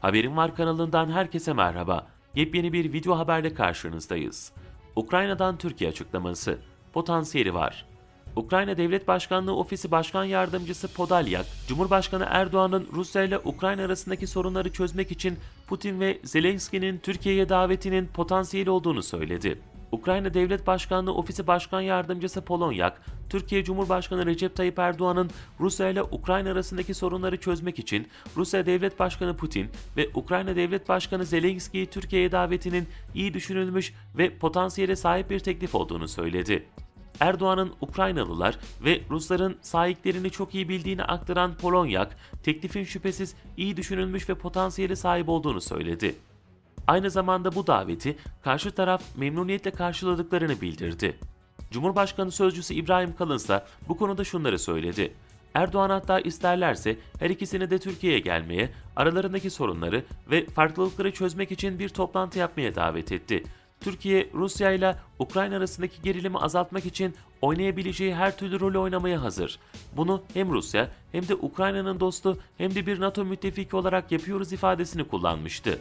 Haberim Var kanalından herkese merhaba. Yepyeni bir video haberle karşınızdayız. Ukrayna'dan Türkiye açıklaması. Potansiyeli var. Ukrayna Devlet Başkanlığı Ofisi Başkan Yardımcısı Podolyak, Cumhurbaşkanı Erdoğan'ın Rusya ile Ukrayna arasındaki sorunları çözmek için Putin ve Zelenski'nin Türkiye'ye davetinin potansiyeli olduğunu söyledi. Ukrayna Devlet Başkanlığı Ofisi Başkan Yardımcısı Polonyak, Türkiye Cumhurbaşkanı Recep Tayyip Erdoğan'ın Rusya ile Ukrayna arasındaki sorunları çözmek için Rusya Devlet Başkanı Putin ve Ukrayna Devlet Başkanı Zelenski'yi Türkiye'ye davetinin iyi düşünülmüş ve potansiyele sahip bir teklif olduğunu söyledi. Erdoğan'ın Ukraynalılar ve Rusların sahiplerini çok iyi bildiğini aktaran Polonyak, teklifin şüphesiz iyi düşünülmüş ve potansiyeli sahip olduğunu söyledi. Aynı zamanda bu daveti karşı taraf memnuniyetle karşıladıklarını bildirdi. Cumhurbaşkanı Sözcüsü İbrahim Kalın ise bu konuda şunları söyledi. Erdoğan hatta isterlerse her ikisini de Türkiye'ye gelmeye, aralarındaki sorunları ve farklılıkları çözmek için bir toplantı yapmaya davet etti. Türkiye, Rusya ile Ukrayna arasındaki gerilimi azaltmak için oynayabileceği her türlü rolü oynamaya hazır. Bunu hem Rusya hem de Ukrayna'nın dostu hem de bir NATO müttefiki olarak yapıyoruz ifadesini kullanmıştı.